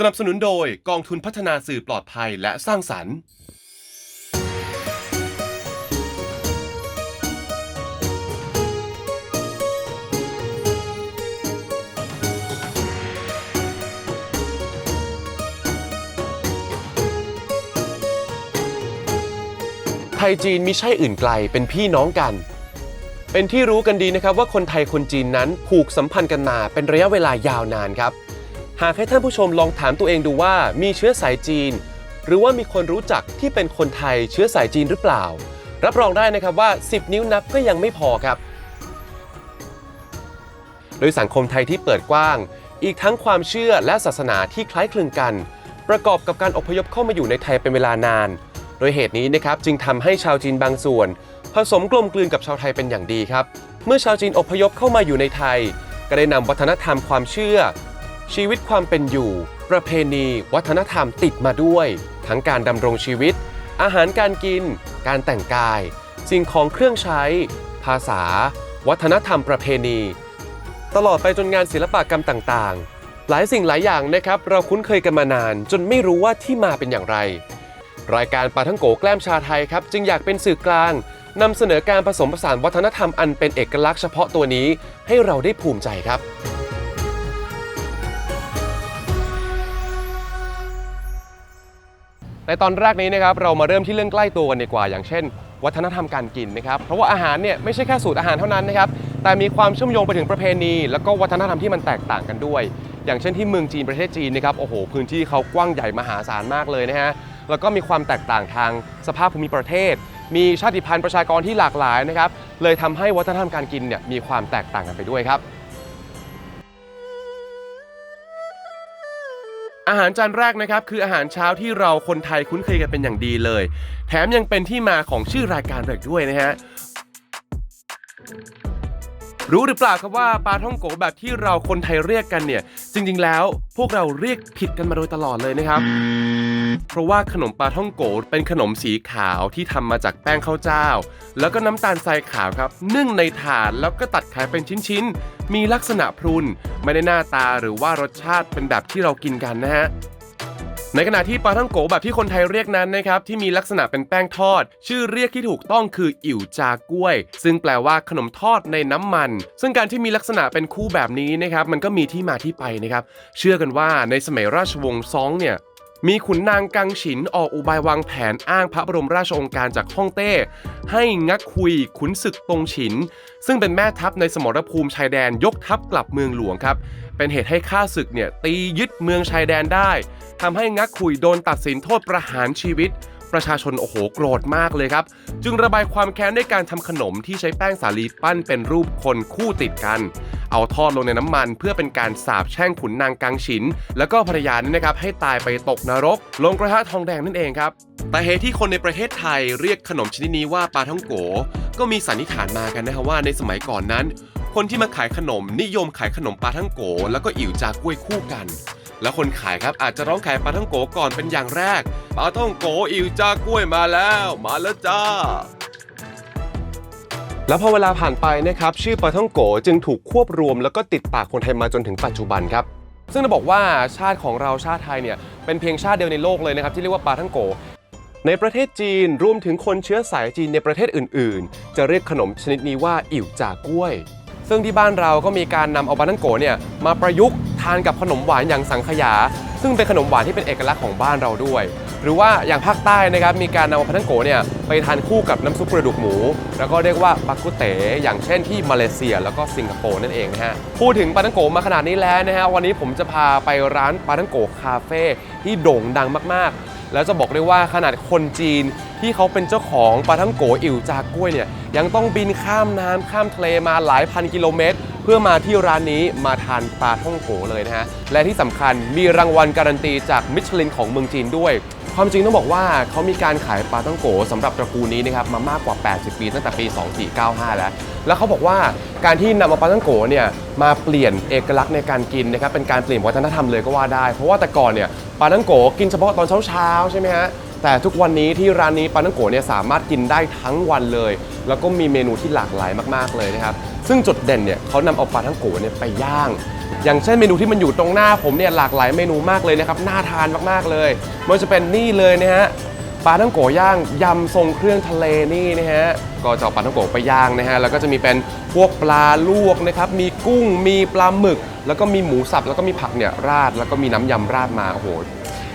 สนับสนุนโดยกองทุนพัฒนาสื่อปลอดภัยและสร้างสรรค์ ไทยจีนมิใช่อื่นไกลเป็นพี่น้องกัน เป็นที่รู้กันดีนะครับว่าคนไทยคนจีนนั้นผูกสัมพันธ์กันมาเป็นระยะเวลายาวนานครับ หากให้ท่านผู้ชมลองถามตัวเองดูว่ามีเชื้อสายจีน หรือว่ามีคนรู้จักที่เป็นคนไทยเชื้อสายจีนหรือเปล่า รับรองได้นะครับว่า 10 นิ้วนับก็ยังไม่พอครับ โดยสังคมไทยที่เปิดกว้าง อีกทั้งความเชื่อและศาสนาที่คล้ายคลึงกัน ประกอบกับการอพยพเข้ามาอยู่ในไทยเป็นเวลานาน โดยเหตุนี้นะครับจึงทำให้ชาวจีนบางส่วน ผสมกลมกลืนกับชาวไทยเป็นอย่างดีครับ เมื่อชาวจีนอพยพเข้ามาอยู่ในไทย ก็ได้นำวัฒนธรรมความเชื่อ ชีวิตความเป็นอยู่ ประเพณี วัฒนธรรมติดมาด้วย ทั้งการดำรงชีวิต อาหารการกิน การแต่งกาย สิ่งของเครื่องใช้ ภาษา วัฒนธรรมประเพณี ตลอดไปจนงานศิลปกรรมต่างๆ หลายสิ่งหลายอย่างนะครับ เราคุ้นเคยกันมานาน จนไม่รู้ว่าที่มาเป็นอย่างไร รายการปาทั้งโกแกล้มชาไทยครับ จึงอยากเป็นสื่อกลางนำเสนอการผสมผสานวัฒนธรรมอันเป็นเอกลักษณ์เฉพาะตัวนี้ ให้เราได้ภูมิใจครับ ในตอนแรกนี้นะครับเรามาเริ่มที่เรื่องใกล้ตัวกันดีกว่า อย่างเช่น วัฒนธรรมการกินนะครับเพราะว่าอาหารเนี่ยไม่ใช่แค่สูตรอาหารเท่านั้นนะครับแต่มีความเชื่อมโยงไปถึงประเพณี แล้วก็วัฒนธรรมที่มันแตกต่างกันด้วย อย่างเช่นที่เมืองจีนประเทศจีนนะครับโอ้โหพื้นที่เขากว้างใหญ่มหาศาลมากเลยนะฮะแล้วก็มีความแตกต่างทางสภาพภูมิประเทศ มีชาติพันธุ์ประชากรที่หลากหลายนะครับเลยทำให้วัฒนธรรมการกินเนี่ยมีความแตกต่างกันไปด้วยครับ อาหารจานแรกนะครับคืออาหารเช้าที่เราคนไทยคุ้นเคยกันเป็นอย่างดีเลย แถมยังเป็นที่มาของชื่อรายการเลยด้วยนะฮะ รู้หรือเปล่าครับว่าปลาท่องโกแบบที่เราคนไทยเรียกกันเนี่ย จริงๆแล้วพวกเราเรียกผิดกันมาโดยตลอดเลยนะครับ เพราะว่าขนมปลาท่องโกเป็นขนมสีขาวที่ทำมาจากแป้งข้าวเจ้า แล้วก็น้ำตาลทรายขาวครับ นึ่งในถาดแล้วก็ตัดขายเป็นชิ้นๆ มีลักษณะพรุนไม่ได้หน้าตาหรือว่ารสชาติเป็นแบบที่เรากินกันนะฮะ ในขณะที่ปลาท่องโกแบบที่คนไทยเรียกนั้นนะครับที่มีลักษณะเป็นแป้งทอด ชื่อเรียกที่ถูกต้องคืออิ๋วจากล้วย ซึ่งแปลว่าขนมทอดในน้ำมัน ซึ่งการที่มีลักษณะเป็นคู่แบบนี้นะครับมันก็มีที่มาที่ไปนะครับเชื่อกันว่าในสมัยราชวงศ์ซองเนี่ยมีขุนนางกังฉินออกอุบายวางแผนอ้างพระบรมราชองการจากฮ่องเต้ ให้งักคุยขุนศึกตงฉิน ซึ่งเป็นแม่ทัพในสมรภูมิชายแดนยกทัพกลับเมืองหลวงครับ เป็นเหตุให้ข้าศึกเนี่ยตียึดเมืองชายแดนได้ทำให้งักคุยโดนตัดสินโทษประหารชีวิต ประชาชนโอ้โหโกรธมากเลยครับ จึงระบายความแค้นด้วยการทำขนมที่ใช้แป้งสาลีปั้นเป็นรูปคนคู่ติดกัน เอาทอดลงในน้ำมันเพื่อเป็นการสาบแช่งขุนนางกังฉิน แล้วก็ภรรยานี่นะครับให้ตายไปตกนรก ลงกระทะทองแดงนั่นเองครับแต่เหตุที่คนในประเทศไทยเรียกขนมชนิดนี้ว่าปลาท่องโก ก็มีสันนิษฐานมากันนะครับว่าในสมัยก่อนนั้น คนที่มาขายขนมนิยมขายขนมปลาท่องโก แล้วก็อิ๋วจากล้วยคู่กัน แล้วคนขายครับอาจจะร้องขายปลาท่องโกก่อนเป็นอย่างแรกปลาท่องโกอิ๋วจากล้วยมาแล้ว มาแล้วจ้า แล้วพอเวลาผ่านไปนะครับชื่อปลาท่องโกจึงถูกควบรวม แล้วก็ติดปากคนไทยมาจนถึงปัจจุบันครับซึ่งจะบอกว่าชาติของเราชาติไทยเนี่ยเป็นเพียงชาติเดียวในโลกเลยนะครับที่เรียกว่าปลาท่องโก ในประเทศจีนรวมถึงคนเชื้อสายจีนในประเทศอื่น ๆ จะเรียกขนมชนิดนี้ว่า อิ่วจากกล้วย ซึ่งที่บ้านเราก็มีการนำเอาปลาท่องโกเนี่ยมาประยุกต์ทานกับขนมหวานอย่างสังขยา ซึ่งเป็นขนมหวานที่เป็นเอกลักษณ์ของบ้านเราด้วย หรือว่าอย่างภาคใต้นะครับมีการนำเอาปลาท่องโกเนี่ยไปทานคู่กับน้ำซุปกระดูกหมู แล้วก็เรียกว่าปักกุเต๋อย่างเช่นที่มาเลเซีย แล้วก็สิงคโปร์นั่นเองนะฮะพูดถึงปลาท่องโกมาขนาดนี้แล้วนะฮะวันนี้ผมจะพาไปร้านปลาท่องโกคาเฟ่ที่โด่งดังมากๆ แล้วจะบอกได้ว่าขนาดคนจีน ที่เขาเป็นเจ้าของปลาท่องโกอิ่วจากกล้วยเนี่ยยังต้องบินข้ามน้ำข้ามทะเลมาหลายพันกิโลเมตร เพื่อมาที่ร้านนี้มาทานปลาท่องโกเลยนะฮะและที่สำคัญมีรางวัลการันตีจากมิชลินของเมืองจีนด้วยความจริงต้องบอกว่าเขามีการขายปลาท่องโกสำหรับตระกูลนี้นะครับมามากกว่า 80 ปีตั้งแต่ปี 2495 แล้ว แล้วเขาบอกว่าการที่นำเอาปลาท่องโกเนี่ยมาเปลี่ยนเอกลักษณ์ในการกินนะครับเป็นการเปลี่ยนวัฒนธรรมเลยก็ว่าได้ เพราะว่าแต่ก่อนเนี่ยปลาท่องโกกินเฉพาะตอนเช้าๆใช่ไหมฮะ แต่ทุกวันนี้ที่ร้านนี้ปลาท่องโกเนี่ยสามารถกินได้ทั้งวันเลย แล้วก็มีเมนูที่หลากหลายมากๆเลยนะครับ ซึ่งจุดเด่นเนี่ยเขานำเอาปลาท่องโกเนี่ยไปย่าง อย่างเช่นเมนูที่มันอยู่ตรงหน้าผมเนี่ยหลากหลายเมนูมากเลยนะครับน่าทานมากๆเลยไมันจะเป็นนี่เลยนะฮะปลาท่องโกย่างยำทรงเครื่องทะเลนี่นะฮะก็จะเอาปลาท่องโกไปย่างนะฮะแล้วก็จะมีเป็นพวกปลาลวกนะครับมีกุ้งมีปลาหมึก แล้วก็มีหมูสับแล้วก็มีผักเนี่ยราด แล้วก็มีน้ำยำราดมาโอ้โห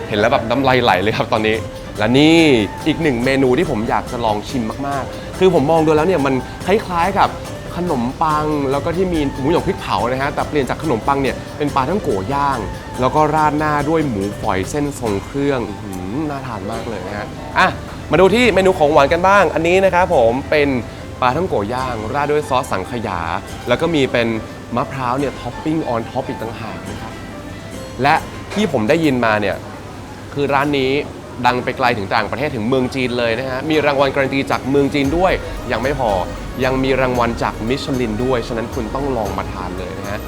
เห็นแล้วแบบน้ำลายไหลเลยครับตอนนี้ และนี่อีกหนึ่งเมนูที่ผมอยากจะลองชิมมากๆ คือผมมองดูแล้วเนี่ยมันคล้ายๆกับขนมปังแล้วก็ที่มีหมูหยองพริกเผานะฮะแต่เปลี่ยนจากขนมปังเนี่ยเป็นปลาท่องโกย่าง แล้วก็ราดหน้าด้วยหมูฝอยเส้นทรงเครื่องอื้อหือน่าทานมากเลยนะฮะอะมาดูที่เมนูของหวานกันบ้าง อันนี้นะครับผมเป็นปลาท่องโกย่าง ราดด้วยซอสสังขยา แล้วก็มีเป็นมะพร้าวเนี่ยท็อปปิ้งออนท็อปอีกต่างหากนะครับและที่ผมได้ยินมาเนี่ยคือร้านนี้ ดังไปไกลถึงต่างประเทศถึงเมืองจีนเลยนะฮะ มีรางวัลการันตีจากเมืองจีนด้วย ยังไม่พอ ยังมีรางวัลจากมิชลินด้วย ฉะนั้นคุณต้องลองมาทานเลยนะฮะ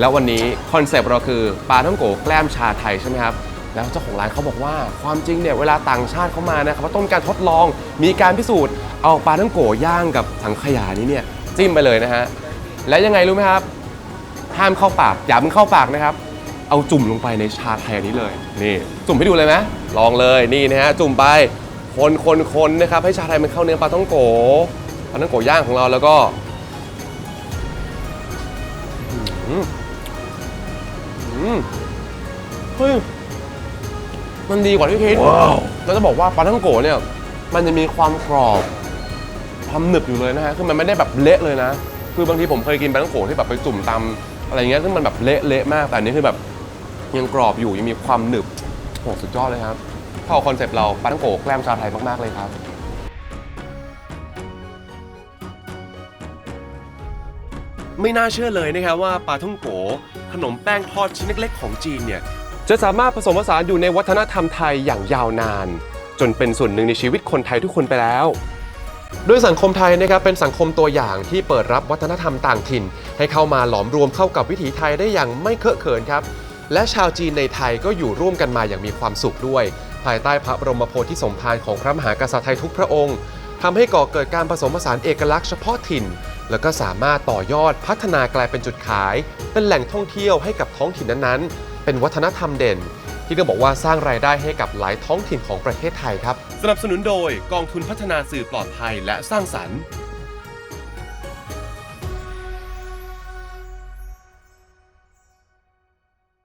แล้ววันนี้คอนเซปต์เราคือปลาท่องโกแกล้มชาไทยใช่ไหมครับ แล้วเจ้าของร้านเขาบอกว่าความจริงเนี่ยเวลาต่างชาติเขามานะครับว่าต้องการทดลอง มีการพิสูจน์ เอาปลาท่องโกย่างกับสังขยานี้เนี่ยจิ้มไปเลยนะฮะ และยังไงรู้ไหมครับ ห้ามเข้าปากอย่าเพิ่งเข้าปากนะครับ เอาจุ่มลงไปในชาไทยอันนี้เลย นี่ จุ่มให้ดูเลยไหมลองเลยนี่นะฮะจุ่มไปคนคนคนนะครับให้ชาไทยมันเข้าเนื้อปลาท่องโกปลาท่องโกย่างของเราแล้วก็อื้อหืออืมเฮ้ยมันดีกว่าที่คิดเราจะบอกว่าปลาท่องโกเนี่ย มันจะมีความกรอบความหนึบอยู่เลยนะฮะคือมันไม่ได้แบบเละเลยนะ คือบางทีผมเคยกินปลาท่องโกที่แบบไปจุ่มตำอะไรเงี้ยซึ่งมันแบบเละเละมากแต่อันนี้คือแบบ ยังกรอบอยู่ยังมีความหนึบโหสุดยอดเลยครับเข้าคอนเซปต์เราปลาท่องโกแกล้มชาไทยมากๆเลยครับไม่น่าเชื่อเลยนะครับว่าปลาท่องโก ขนมแป้งทอดชิ้นเล็กๆของจีนเนี่ยจะสามารถผสมผสานอยู่ในวัฒนธรรมไทยอย่างยาวนาน จนเป็นส่วนหนึ่งในชีวิตคนไทยทุกคนไปแล้ว โดยสังคมไทยนะครับเป็นสังคมตัวอย่างที่เปิดรับวัฒนธรรมต่างถิ่น ให้เข้ามาหลอมรวมเข้ากับวิถีไทยได้อย่างไม่เคอะเขินครับ และชาวจีนในไทยก็อยู่ร่วมกันมาอย่างมีความสุขด้วย ภายใต้พระบรมโพธิสมภารของพระมหากษัตริย์ไทยทุกพระองค์ทำให้ก่อเกิดการผสมผสานเอกลักษณ์เฉพาะถิ่น แล้วก็สามารถต่อยอดพัฒนากลายเป็นจุดขาย เป็นแหล่งท่องเที่ยวให้กับท้องถิ่นนั้นๆ เป็นวัฒนธรรมเด่น ที่ต้องบอกว่าสร้างรายได้ให้กับหลายท้องถิ่นของประเทศไทยครับ สนับสนุนโดยกองทุนพัฒนาสื่อปลอดภัยและสร้างสรรค์